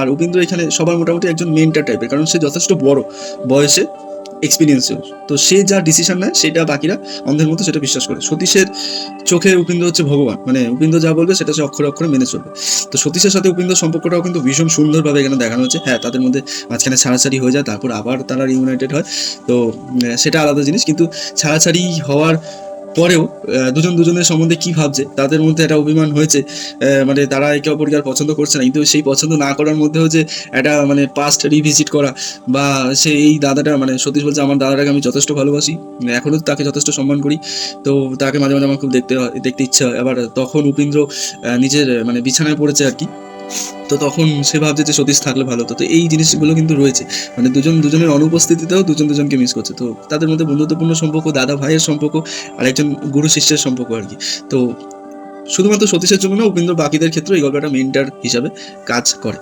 আর উপেন্দ্র এখানে সবার মোটামুটি একজন মেন্টার টাইপের কারণ সে যথেষ্ট বড় বয়সে এক্সপিরিয়েন্সেও তো সে যা ডিসিশন নেয়, সেটা বাকিরা অন্ধের মতো সেটা বিশ্বাস করে। সতীশের চোখে উপেন্দ্র হচ্ছে ভগবান। মানে উপেন্দ্র যা বলবে, সেটা সে অক্ষরে অক্ষরে মেনে চলবে। তো সতীশের সাথে উপেন্দ্র সম্পর্কটাও কিন্তু ভীষণ সুন্দরভাবে এখানে দেখানো হচ্ছে। হ্যাঁ তাদের মধ্যে মাঝখানে ছাড়াছাড়ি হয়ে যায়, তারপর আবার তারা রিউনাইটেড হয়। তো সেটা আলাদা জিনিস। কিন্তু ছাড়াছাড়ি হওয়ার পরেও দুজন দুজনের সম্বন্ধে কি ভাবছে, তাদের মধ্যে একটা অভিমান হয়েছে মানে তারা একে অপরকে আর পছন্দ করছে না, কিন্তু সেই পছন্দ না করার মধ্যেও যে একটা মানে পাস্ট রিভিজিট করা বা সে এই দাদাটা মানে সতীশ বলছে, আমার দাদাটাকে আমি যথেষ্ট ভালোবাসি এখনও তাকে যথেষ্ট সম্মান করি। তো তাকে মাঝে মাঝে আমার খুব দেখতে দেখতে ইচ্ছা হয়। আবার তখন উপেন্দ্র নিজের মানে বিছানায় পড়েছে আর কি। তো তখন সে ভাবছে যে সতীশ থাকলে ভালো হতো। তো এই জিনিসগুলো কিন্তু রয়েছে। মানে দুজন, দুজনের অনুপস্থিতিতেও দুজন, দুজনকে মিস করছে। তো তাদের মধ্যে বন্ধুত্বপূর্ণ সম্পর্ক, দাদা ভাইয়ের সম্পর্ক, আর একজন গুরু শিষ্যের সম্পর্ক আর কি। তো শুধুমাত্র সতীশের জন্য না, উপেন্দ্র বাকিদের ক্ষেত্রে এই গল্পটা মেন্টার হিসাবে কাজ করে।